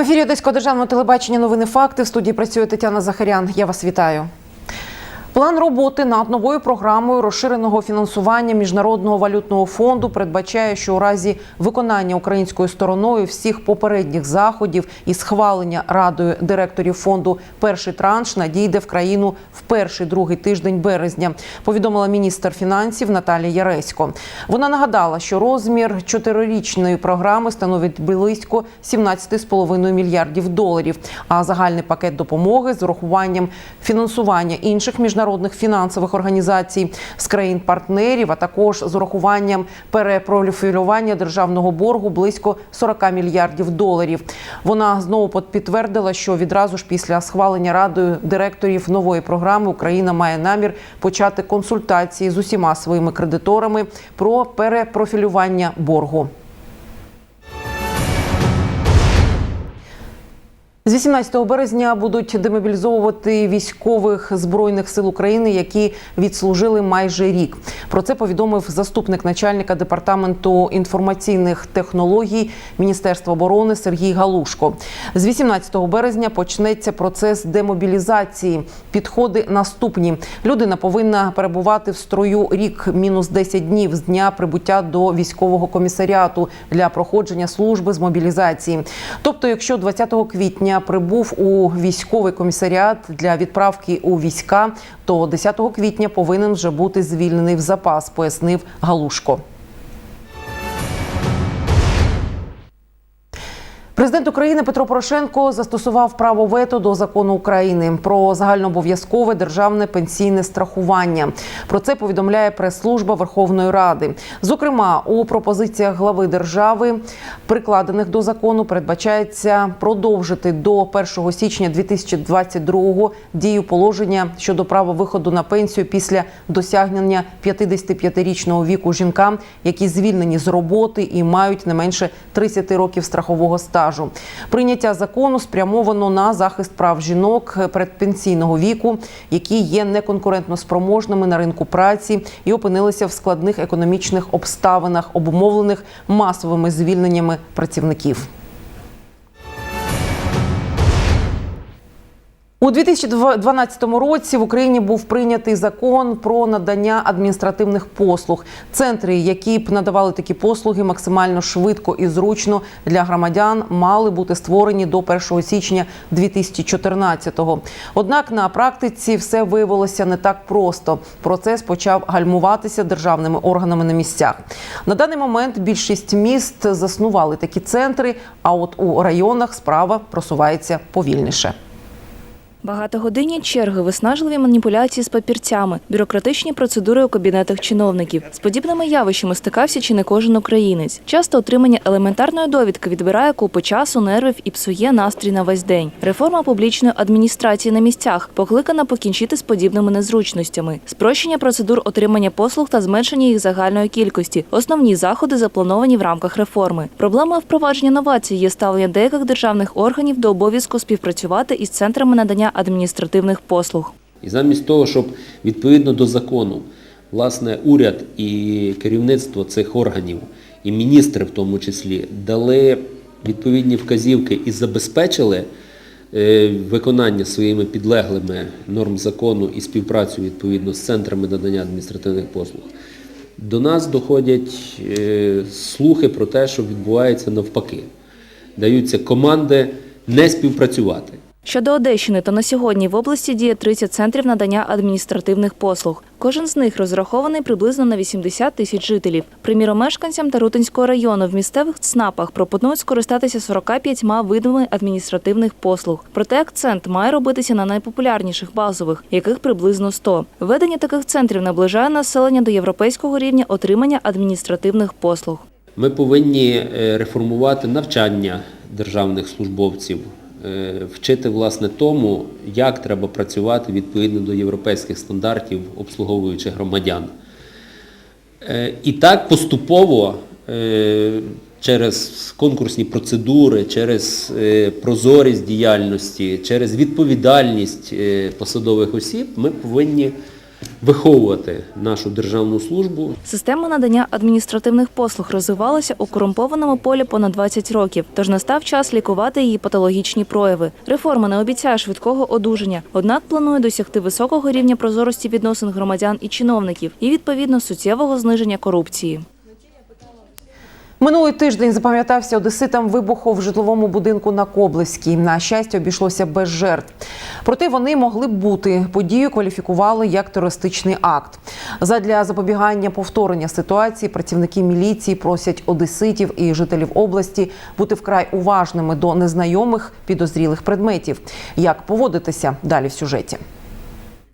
ефірі Одеського державного телебачення новини факти. В студії працює Тетяна Захарян. Я вас вітаю. План роботи над новою програмою розширеного фінансування міжнародного валютного фонду передбачає, що у разі виконання українською стороною всіх попередніх заходів і схвалення радою директорів фонду перший транш надійде в країну в перший другий тиждень березня. Повідомила міністр фінансів Наталія Яресько. Вона нагадала, що розмір чотирирічної програми становить близько 17,5 мільярдів доларів. А загальний пакет допомоги з урахуванням фінансування інших міжнародних фінансових організацій з країн-партнерів, а також з урахуванням перепрофілювання державного боргу близько 40 мільярдів доларів. Вона знову підтвердила, що відразу ж після схвалення радою директорів нової програми Україна має намір почати консультації з усіма своїми кредиторами про перепрофілювання боргу. З 18 березня будуть демобілізовувати військових збройних сил України, які відслужили майже рік. Про це повідомив заступник начальника департаменту інформаційних технологій Міністерства оборони Сергій Галушко. З 18 березня почнеться процес демобілізації. Підходи наступні: людина повинна перебувати в строю рік мінус 10 днів з дня прибуття до військового комісаріату для проходження служби з мобілізації. Тобто, якщо 20 квітня прибув у військовий комісаріат для відправки у війська, то 10 квітня повинен вже бути звільнений в запас, пояснив Галушко. Президент України Петро Порошенко застосував право вето до закону України про загальнообов'язкове державне пенсійне страхування. Про це повідомляє прес-служба Верховної Ради. Зокрема, у пропозиціях глави держави, прикладених до закону, передбачається продовжити до 1 січня 2022 дію положення щодо права виходу на пенсію після досягнення 55-річного віку жінкам, які звільнені з роботи і мають не менше 30 років страхового стажу. Прийняття закону спрямовано на захист прав жінок передпенсійного віку, які є неконкурентно спроможними на ринку праці і опинилися в складних економічних обставинах, обумовлених масовими звільненнями працівників. У 2012 році в Україні був прийнятий закон про надання адміністративних послуг. Центри, які б надавали такі послуги максимально швидко і зручно для громадян, мали бути створені до 1 січня 2014-го. Однак на практиці все виявилося не так просто. Процес почав гальмуватися державними органами на місцях. На даний момент більшість міст заснували такі центри. А от у районах справа просувається повільніше. Багатогодинні черги, виснажливі маніпуляції з папірцями, бюрократичні процедури у кабінетах чиновників. З подібними явищами стикався чи не кожен українець. Часто отримання елементарної довідки відбирає купу часу, нервів і псує настрій на весь день. Реформа публічної адміністрації на місцях покликана покінчити з подібними незручностями. Спрощення процедур отримання послуг та зменшення їх загальної кількості. Основні заходи заплановані в рамках реформи. Проблемою впровадження новацій є ставлення деяких державних органів до обов'язку співпрацювати із центрами надання адміністративних послуг. І замість того, щоб відповідно до закону, власне, уряд і керівництво цих органів, і міністри в тому числі, дали відповідні вказівки і забезпечили е, виконання своїми підлеглими норм закону і співпрацю відповідно з центрами надання адміністративних послуг, до нас доходять е, слухи про те, що відбувається навпаки. Даються команди не співпрацювати. Щодо Одещини, то на сьогодні в області діє 30 центрів надання адміністративних послуг. Кожен з них розрахований приблизно на 80 тисяч жителів. Приміром, мешканцям Тарутинського району в місцевих ЦНАПах пропонують скористатися 45 видами адміністративних послуг. Проте акцент має робитися на найпопулярніших базових, яких приблизно 100. Введення таких центрів наближає населення до європейського рівня отримання адміністративних послуг. Ми повинні е, реформувати навчання державних службовців, вчити власне тому, як треба працювати відповідно до європейських стандартів, обслуговуючи громадян. Е, І так поступово е, через конкурсні процедури, через е, прозорість діяльності, через відповідальність е, посадових осіб ми повинні виховувати нашу державну службу. Система надання адміністративних послуг розвивалася у корумпованому полі понад 20 років, тож настав час лікувати її патологічні прояви. Реформа не обіцяє швидкого одужання, однак планує досягти високого рівня прозорості відносин громадян і чиновників і відповідно суттєвого зниження корупції. Минулий тиждень запам'ятався одеситам вибуху в житловому будинку на Коблеській. На щастя, обійшлося без жертв. Проте вони могли б бути. Подію кваліфікували як терористичний акт. Задля запобігання повторення ситуації працівники міліції просять одеситів і жителів області бути вкрай уважними до незнайомих підозрілих предметів. Як поводитися далі в сюжеті?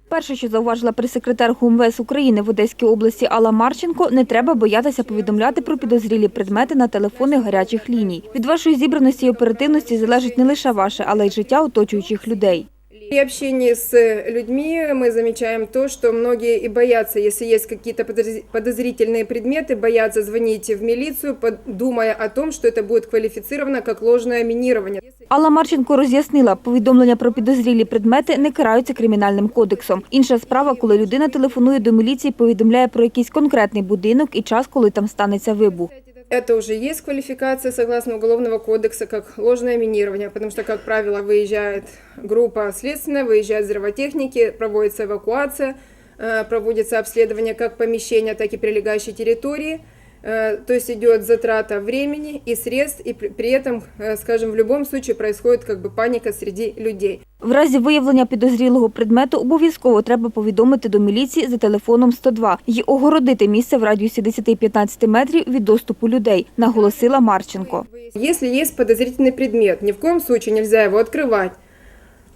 Перше, що зауважила прес-секретар ГУМВС України в Одеській області Алла Марченко, не треба боятися повідомляти про підозрілі предмети на телефони гарячих ліній. Від вашої зібраності і оперативності залежить не лише ваше, але й життя оточуючих людей. При общении с людьми мы замечаем то, что многие и боятся, если есть какие-то подозр- подозрительные предметы, боятся звонить в милицию, под- думая о том, что это будет квалифицировано как ложное минирование. Алла Марченко роз'яснила, повідомлення про підозрілі предмети не караються кримінальним кодексом. Інша справа, коли людина телефонує до міліції, повідомляє про якийсь конкретний будинок і час, коли там станеться вибух. Это уже есть квалификация согласно Уголовного кодекса как ложное минирование, потому что, как правило, выезжает группа следственная, выезжают взрывотехники, проводится эвакуация, э, проводится обследование как помещения, так и прилегающей территории. Э, То есть идет затрата времени и средств, и при этом, э, скажем, в любом случае происходит как бы паника среди людей. В разі виявлення підозрілого предмету обов'язково треба повідомити до міліції за телефоном 102 і огородити місце в радіусі 10-15 метрів від доступу людей, наголосила Марченко. Если есть подозрительный предмет, ни в коем случае нельзя его открывать,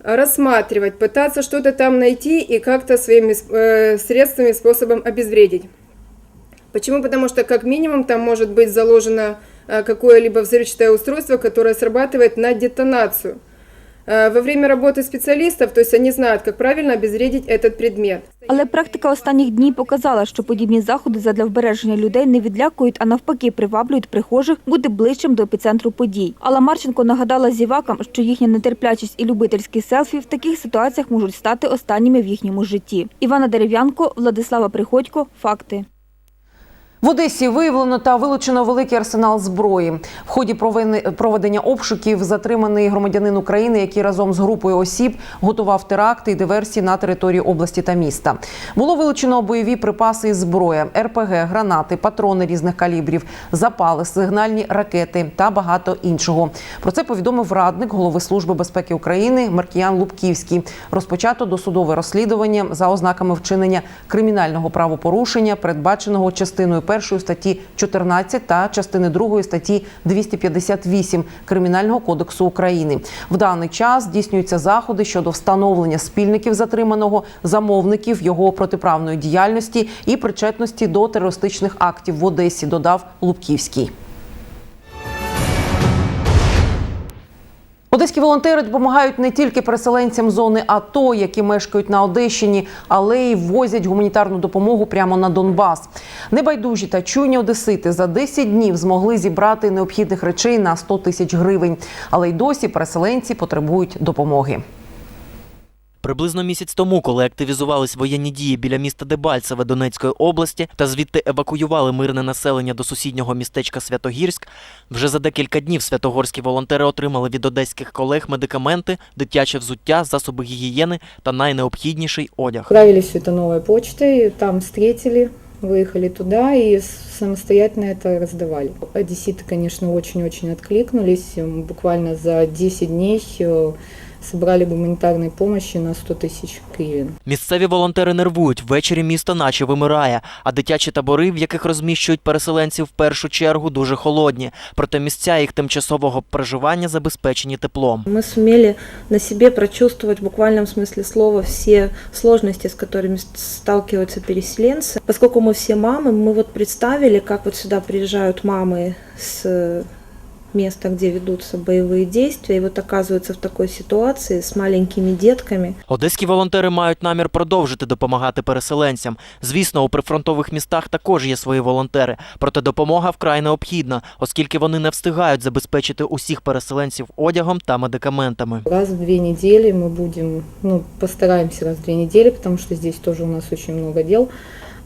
рассматривать, пытаться что-то там найти и как-то своими э, средствами, способом обезвредить. Почему? Потому что как минимум там может быть заложено э, какое-либо взрывчатое устройство, которое срабатывает на детонацию. Э, Во время работы специалистов, то есть они знают, как правильно обезвредить этот предмет. Але практика останніх днів показала, що подібні заходи задля вбереження людей не відлякують, а навпаки приваблюють прихожих бути ближчим до епіцентру подій. Алла Марченко нагадала зівакам, що їхня нетерплячість і любительські селфі в таких ситуаціях можуть стати останніми в їхньому житті. Івана Дерев'янко, Владислава Приходько. Факти. В Одесі виявлено та вилучено великий арсенал зброї. В ході проведення обшуків затриманий громадянин України, який разом з групою осіб готував теракти і диверсії на території області та міста. Було вилучено бойові припаси і зброя, РПГ, гранати, патрони різних калібрів, запали, сигнальні ракети та багато іншого. Про це повідомив радник голови служби безпеки України Маркіян Лубківський. Розпочато досудове розслідування за ознаками вчинення кримінального правопорушення, передбаченого частиною першої статті 14 та частини другої статті 258 Кримінального кодексу України. В даний час здійснюються заходи щодо встановлення спільників затриманого, замовників його протиправної діяльності і причетності до терористичних актів в Одесі. Додав Лубківський. Одеські волонтери допомагають не тільки переселенцям зони АТО, які мешкають на Одещині, але й возять гуманітарну допомогу прямо на Донбас. Небайдужі та чуйні одесити за 10 днів змогли зібрати необхідних речей на 100 тисяч гривень. Але й досі переселенці потребують допомоги. Приблизно місяць тому, коли активізувались воєнні дії біля міста Дебальцеве Донецької області та звідти евакуювали мирне населення до сусіднього містечка Святогірськ, вже за декілька днів святогорські волонтери отримали від одеських колег медикаменти, дитяче взуття, засоби гігієни та найнеобхідніший одяг. Отправили все это новой почтой, там встретили, выехали туда и с- самостоятельно это раздавали. Одесситы, конечно, очень-очень откликнулись. М, Буквально за 10 дней э, собрали гуманитарной помощи на 100 тысяч гривен. Місцеві волонтери нервують. Ввечері місто наче вимирає, а дитячі табори, в яких розміщують переселенців в першу чергу, дуже холодні. Проте місця їх тимчасового проживання забезпечені теплом. Мы сумели на себе прочувствовать в буквальном смысле слова все сложности, с которыми с- сталкиваются переселенцы. Поскольку мы все мамы, мы вот представили, как вот сюда приезжают мамы с э, место, где ведутся боевые действия, и вот оказываются в такой ситуации с маленькими детками. Одеські волонтери мають намір продовжити допомагати переселенцям. Звісно, у прифронтових містах також є свої волонтери, проте допомога вкрай необхідна, оскільки вони не встигають забезпечити усіх переселенців одягом та медикаментами. Раз в две недели мы будем, ну, постараемся раз в две недели, потому что здесь тоже у нас очень много дел.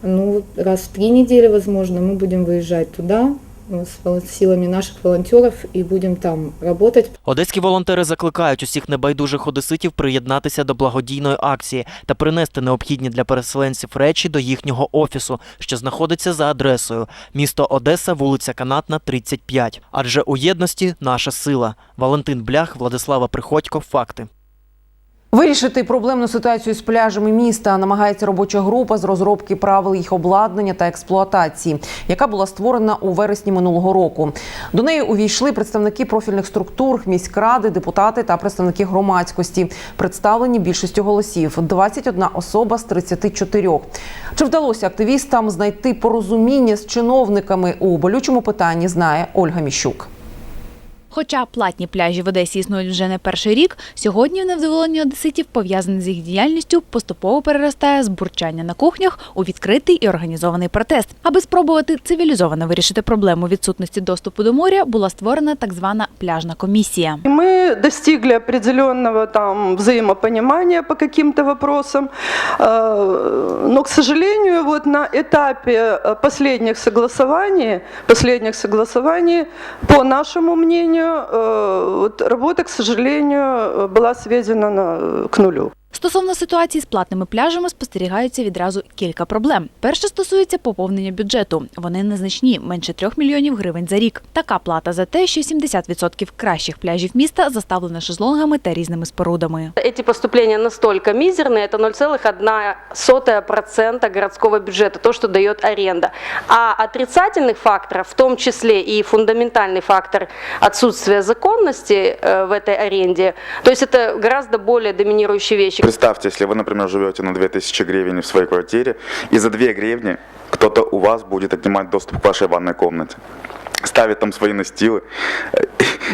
Ну, вот раз в три недели, возможно, мы будем выезжать туда э, с силами наших волонтеров и будем там работать. Одеські волонтери закликають усіх небайдужих одеситів приєднатися до благодійної акції та принести необхідні для переселенців речі до їхнього офісу, що знаходиться за адресою місто Одеса, вулиця Канатна, 35. Адже у єдності наша сила. Валентин Блях, Владислава Приходько. Факти. Вирішити проблемну ситуацію з пляжами міста намагається робоча група з розробки правил їх обладнання та експлуатації, яка була створена у вересні минулого року. До неї увійшли представники профільних структур, міськради, депутати та представники громадськості, представлені більшістю голосів 21 особа з 34. Чи вдалося активістам знайти порозуміння з чиновниками у болючому питанні? Знає Ольга Міщук. Хоча платні пляжі в Одесі існують вже не перший рік, сьогодні невдоволення одеситів, пов'язане з їх діяльністю, поступово переростає з бурчання на кухнях у відкритий і організований протест. Аби спробувати цивілізовано вирішити проблему відсутності доступу до моря, була створена так звана пляжна комісія. И Мы достигли определенного там взаимопонимания по каким-то вопросам, Э, но, к сожалению, вот на этапе э, последних согласований, последних согласований, по нашему мнению, э, вот работа, к сожалению, э, была сведена на, к нулю. Стосовно ситуації з платними пляжами спостерігається відразу кілька проблем. Перше стосується поповнення бюджету. Вони незначні, менше трьох мільйонів гривень за рік. Така плата за те, що 70% кращих пляжів міста заставлено шезлонгами та різними спорудами. Эти поступления настолько мизерные, это 0,1% городского бюджета, то, что дает аренда. А отрицательных факторов, в том числе и фундаментальный фактор отсутствия законности э, в этой аренде, то есть это гораздо более доминирующие вещи. Представьте, если вы, например, живете на 2000 гривен в своей квартире, и за 2 гривни кто-то у вас будет отнимать доступ к вашей ванной комнате, ставить там свои настилы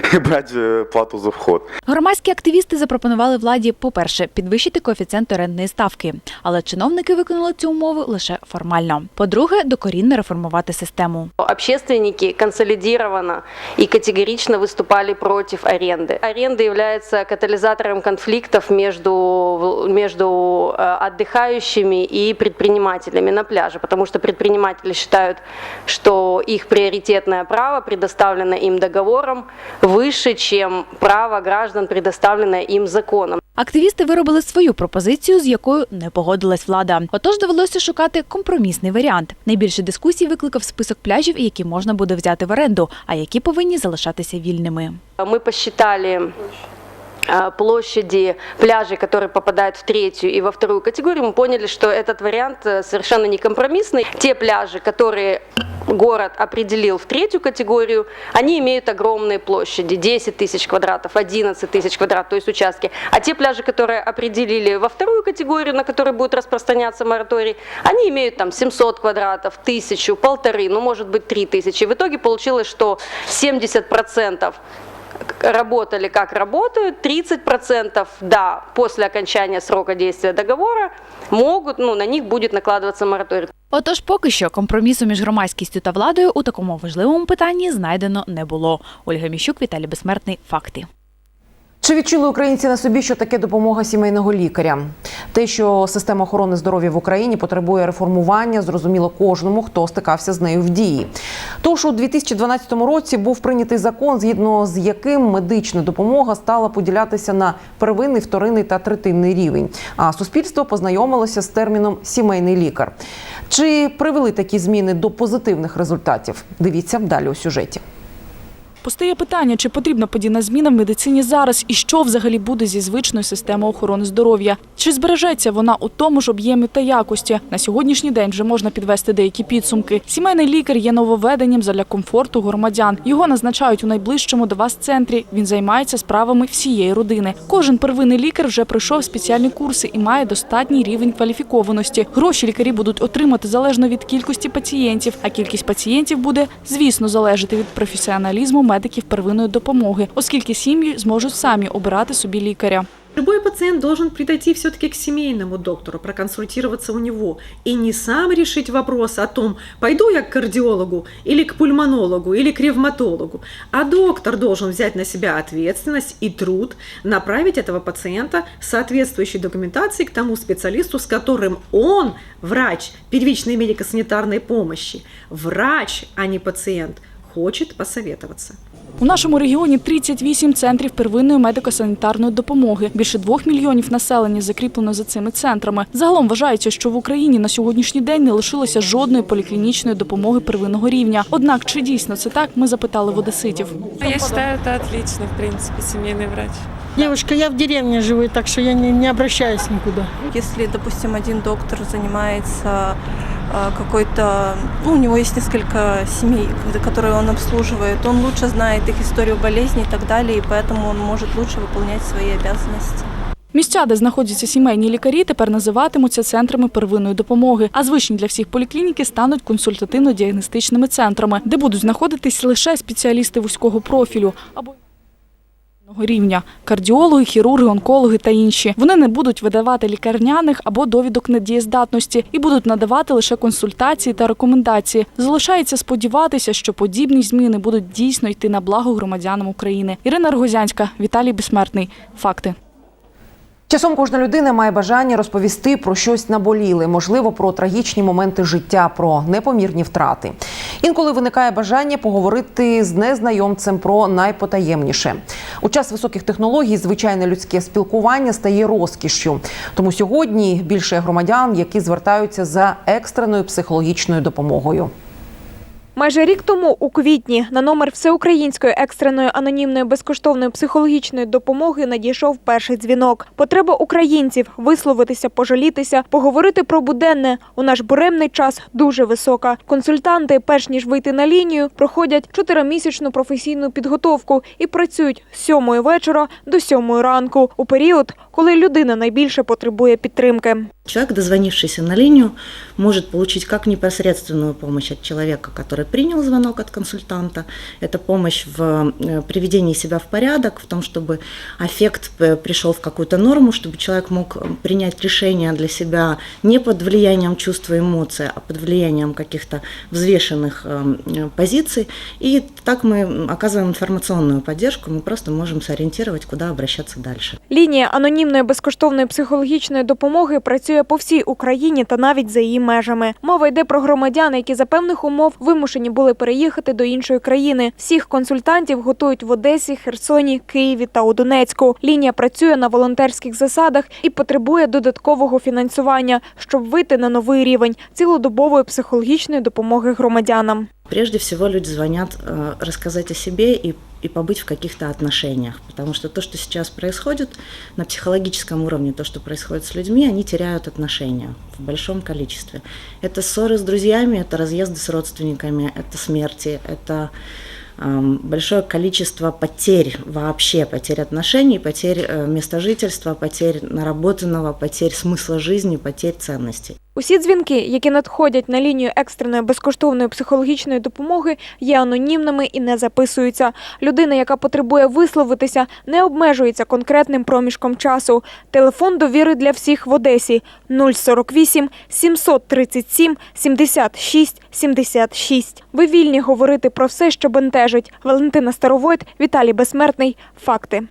и брать э, плату за вход. Громадські активісти запропонували владі, по-перше, підвищити коефіцієнт орендної ставки, але чиновники виконали цю умову лише формально. По-друге, докорінно реформувати систему. Общественники консолидированно и категорично выступали против аренды. Аренда является катализатором конфликтов между, между э, отдыхающими и предпринимателями на пляже, потому что предприниматели считают, что их приоритетное право, предоставленное им договором, выше, чем право граждан, предоставленное им законом. Активісти виробили свою пропозицію, з якою не погодилась влада. Отож довелося шукати компромісний варіант. Найбільше дискусій викликав список пляжів, які можна буде взяти в оренду, а які повинні залишатися вільними. Мы посчитали э, площади пляжей, которые попадают в третью и во вторую категорию, мы поняли, что этот вариант э, совершенно не компромиссный. Те пляжи, которые город определил в третью категорию, они имеют огромные площади, 10 тысяч квадратов, 11 тысяч квадратов, то есть участки. А те пляжи, которые определили во вторую категорию, на которые будет распространяться мораторий, они имеют там 700 квадратов, тысячу, полторы, ну может быть 3 тысячи. В итоге получилось, что 70% работали как работают, 30% да, после окончания срока действия договора могут, ну, на них будет накладываться мораторий. Отож, поки що компромісу між громадськістю та владою у такому важливому питанні знайдено не було. Ольга Міщук, Віталій Безсмертний. Факти. Чи відчули українці на собі, що таке допомога сімейного лікаря? Те, що система охорони здоров'я в Україні потребує реформування, зрозуміло кожному, хто стикався з нею в дії. Тож у 2012 році був прийнятий закон, згідно з яким медична допомога стала поділятися на первинний, вторинний та третинний рівень. А суспільство познайомилося з терміном сімейний лікар. Чи привели такі зміни до позитивних результатів? Дивіться далі у сюжеті. Постає питання, чи потрібна подібна зміна в медицині зараз і що взагалі буде зі звичною системою охорони здоров'я? Чи збережеться вона у тому ж об'ємі та якості? На сьогоднішній день вже можна підвести деякі підсумки. Сімейний лікар є нововведенням задля комфорту громадян. Його назначають у найближчому до вас центрі. Він займається справами всієї родини. Кожен первинний лікар вже пройшов спеціальні курси і має достатній рівень кваліфікованості. Гроші лікарі будуть отримати залежно від кількості пацієнтів, а кількість пацієнтів буде, звісно, залежати від професіоналізму медиків первинної допомоги, оскільки сім'ї зможуть самі обирати собі лікаря. Любой пациент должен прийти все-таки к семейному доктору, проконсультироваться у него и не сам решить вопрос о том, пойду я к кардиологу или к пульмонологу или к ревматологу, а доктор должен взять на себя ответственность и труд направить этого пациента с соответствующей документацией к тому специалисту, с которым он, врач первичной медико-санитарной помощи, врач, а не пациент, хочет посоветоваться. У нашому регіоні 38 центрів первинної медико-санітарної допомоги. Більше двох мільйонів населення закріплено за цими центрами. Загалом вважається, що в Україні на сьогоднішній день не лишилося жодної поліклінічної допомоги первинного рівня. Однак, чи дійсно це так, ми запитали в одеситів. Я считаю, это отлично, в принципе, семейный врач. Девушка, я в деревне живу, так что я не, не обращаюсь никуда. Если, допустим, один доктор занимается э, какой-то, ну, у него есть несколько семей, которые он обслуживает, он лучше знает их историю болезни и так далее, и поэтому он может лучше выполнять свои обязанности. Місця, де знаходяться сімейні лікарі, тепер називатимуться центрами первинної допомоги. А звичні для всіх поліклініки стануть консультативно-діагностичними центрами, де будуть знаходитись лише спеціалісти вузького профілю або рівня кардіологи, хірурги, онкологи та інші. Вони не будуть видавати лікарняних або довідок недієздатності і будуть надавати лише консультації та рекомендації. Залишається сподіватися, що подібні зміни будуть дійсно йти на благо громадянам України. Ірина Рогозянська, Віталій Безсмертний. Факти. Часом кожна людина має бажання розповісти про щось наболіле, можливо, про трагічні моменти життя, про непомірні втрати. Інколи виникає бажання поговорити з незнайомцем про найпотаємніше. У час високих технологій звичайне людське спілкування стає розкішшю. Тому сьогодні більше громадян, які звертаються за екстреною психологічною допомогою. Майже рік тому, у квітні, на номер всеукраїнської екстреної анонімної безкоштовної психологічної допомоги надійшов перший дзвінок. Потреба українців висловитися, пожалітися, поговорити про буденне у наш буремний час дуже висока. Консультанти, перш ніж вийти на лінію, проходять чотиримісячну професійну підготовку і працюють з сьомої вечора до сьомої ранку у період, коли людина найбільше потребує підтримки. Человек, дозвонившийся на линию, может получить как непосредственную помощь от человека, который принял звонок от консультанта. Это помощь в э, приведении себя в порядок, в том, чтобы аффект э, пришел в какую-то норму, чтобы человек мог э, принять решение для себя не под влиянием чувства и эмоций, а под влиянием каких-то взвешенных э, э, позиций. И так мы оказываем информационную поддержку, мы просто можем сориентировать, куда обращаться дальше. Лінія анонімної безкоштовної психологічної допомоги працює по всій Україні та навіть за її межами. Мова йде про громадян, які за певних умов вимушені були переїхати до іншої країни. Всіх консультантів готують в Одесі, Херсоні, Києві та у Донецьку. Лінія працює на волонтерських засадах і потребує додаткового фінансування, щоб вийти на новий рівень цілодобової психологічної допомоги громадянам. Прежде всего люди звонят э, рассказать о себе и, и побыть в каких-то отношениях, потому что то, что сейчас происходит на психологическом уровне, то, что происходит с людьми, они теряют отношения в большом количестве. Это ссоры с друзьями, это разъезды с родственниками, это смерти, это эм, большое количество потерь вообще, потерь отношений, потерь э, места жительства, потерь наработанного, потерь смысла жизни, потерь ценностей. Усі дзвінки, які надходять на лінію екстреної безкоштовної психологічної допомоги, є анонімними і не записуються. Людина, яка потребує висловитися, не обмежується конкретним проміжком часу. Телефон довіри для всіх в Одесі 048 737 76 76. Ви вільні говорити про все, що бентежить. Валентина Старовойт, Віталій Безсмертний. Факти.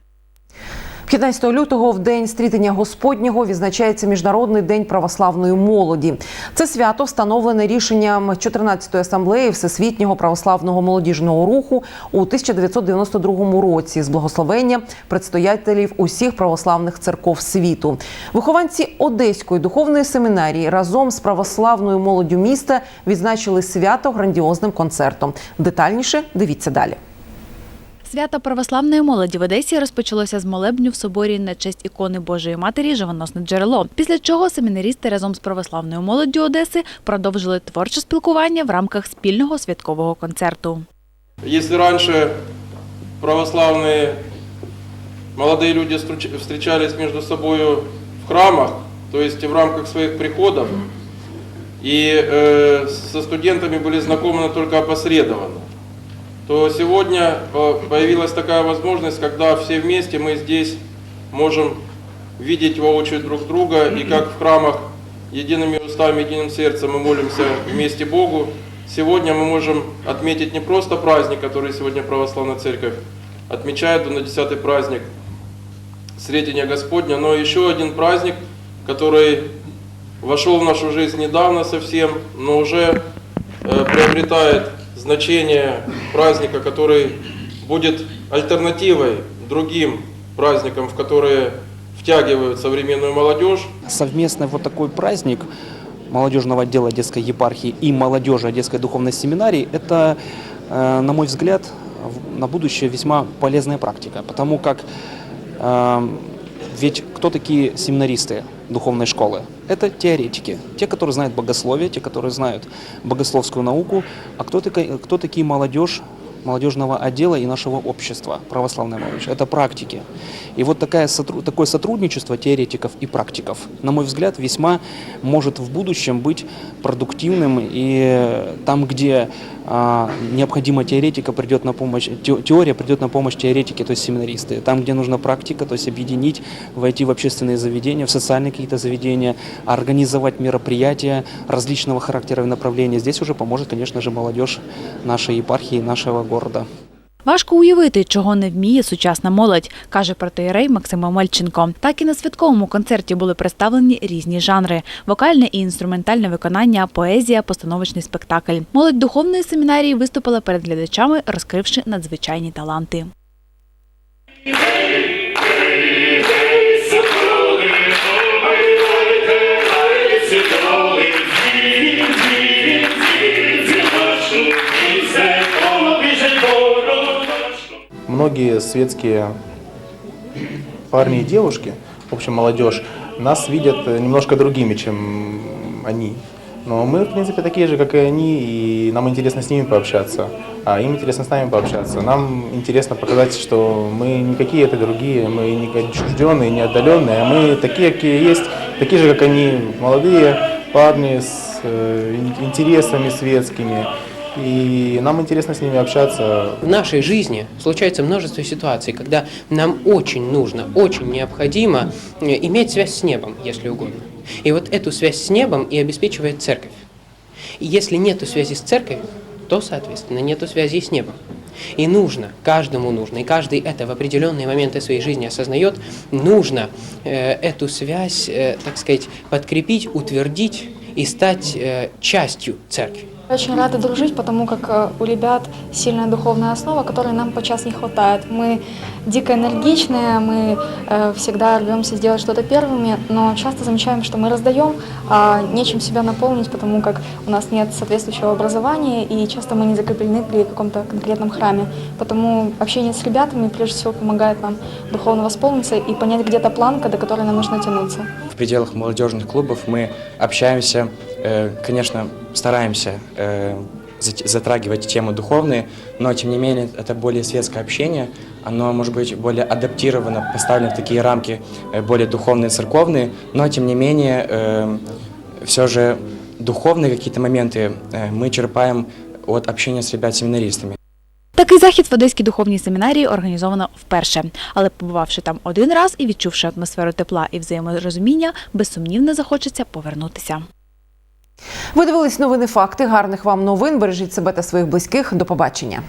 15 лютого, в день стрітення Господнього, відзначається Міжнародний день православної молоді. Це свято встановлене рішенням 14-ї асамблеї Всесвітнього православного молодіжного руху у 1992 році з благословення предстоятелів усіх православних церков світу. Вихованці Одеської духовної семінарії разом з православною молоддю міста відзначили свято грандіозним концертом. Детальніше дивіться далі. Свято православної молоді в Одесі розпочалося з молебню в соборі на честь ікони Божої Матері Живоносне джерело. Після чого семінарісти разом з православною молоддю Одеси продовжили творче спілкування в рамках спільного святкового концерту. Если раньше православные молодые люди струч- встречались между собой в храмах, то есть в рамках своих приходов, и э, со студентами были знакомы только опосредованно, То сегодня э, появилась такая возможность, когда все вместе мы здесь можем видеть воочию друг друга, и как в храмах едиными устами, единым сердцем мы молимся вместе Богу, сегодня мы можем отметить не просто праздник, который сегодня Православная Церковь отмечает, на 10 праздник Сретения Господня, но еще один праздник, который вошел в нашу жизнь недавно совсем, но уже э, приобретает значение праздника, который будет альтернативой другим праздникам, в которые втягивают современную молодежь. совместный вот такой праздник молодежного отдела детской епархии и молодежи Одесской духовной семинарии – это, э, на мой взгляд, на будущее весьма полезная практика, потому как э, ведь кто такие семинаристы духовной школы? Это теоретики, те, которые знают богословие, те, которые знают богословскую науку, а кто, кто такие молодежь молодежного отдела и нашего общества, православная молодежь. Это практики. И вот такая, такое сотрудничество теоретиков и практиков, на мой взгляд, весьма может в будущем быть продуктивным. И там, где необходима теоретика, придет на помощь, те- теория придет на помощь теоретике, то есть семинаристы. Там, где нужна практика, то есть объединить, войти в общественные заведения, в социальные какие-то заведения, организовать мероприятия различного характера и направления. Здесь уже поможет, конечно же, молодежь нашей епархии, нашего города. Важко уявити, чого не вміє сучасна молодь, каже протеєрей Максима Мальченко. Так і на святковому концерті були представлені різні жанри: вокальне і інструментальне виконання, поезія, постановочний спектакль. Молодь духовної семінарії виступила перед глядачами, розкривши надзвичайні таланти. Многие светские парни и девушки, в общем, молодежь, нас видят немножко другими, чем они. Но мы, в принципе, такие же, как и они, и нам интересно с ними пообщаться, а им интересно с нами пообщаться. Нам интересно показать, что мы не какие-то другие, мы не отчужденные, не отдаленные, а мы такие, какие есть, такие же, как они, молодые парни с э, ин- интересами светскими. И нам интересно с ними общаться, В нашей жизни случается множество ситуаций, когда нам очень нужно, очень необходимо э, иметь связь с небом, если угодно. И вот эту связь с небом и обеспечивает церковь. И если нету связи с церковью, то, соответственно, нету связи с небом. И нужно, каждому нужно, и каждый это в определенные моменты своей жизни осознает, нужно э, эту связь, э, так сказать, подкрепить, утвердить и стать э, частью церкви. Очень рада дружить, потому как э, у ребят сильная духовная основа, которой нам подчас не хватает. Мы дико энергичные, мы э, всегда рвемся сделать что-то первыми, но часто замечаем, что мы раздаем, а нечем себя наполнить, потому как у нас нет соответствующего образования, и часто мы не закреплены при каком-то конкретном храме. Потому общение с ребятами прежде всего помогает нам духовно восполниться и понять где-то планка, до которой нам нужно тянуться. В пределах молодежных клубов мы общаемся, конечно, стараемся э, зат- затрагивать темы духовные, но тем не менее это более светское общение, оно может быть более адаптировано, поставлено в такие рамки э, более духовные, церковные, но тем не менее все же духовные какие-то моменты э, мы черпаем от общения с ребят-семинаристами. Такий захід в Одеській духовній семінарії організовано вперше, але побувавши там один раз і відчувши атмосферу тепла і взаєморозуміння, безсумнівно захочеться повернутися. Ви дивились новини факти. Гарних вам новин. Бережіть себе та своїх близьких. До побачення.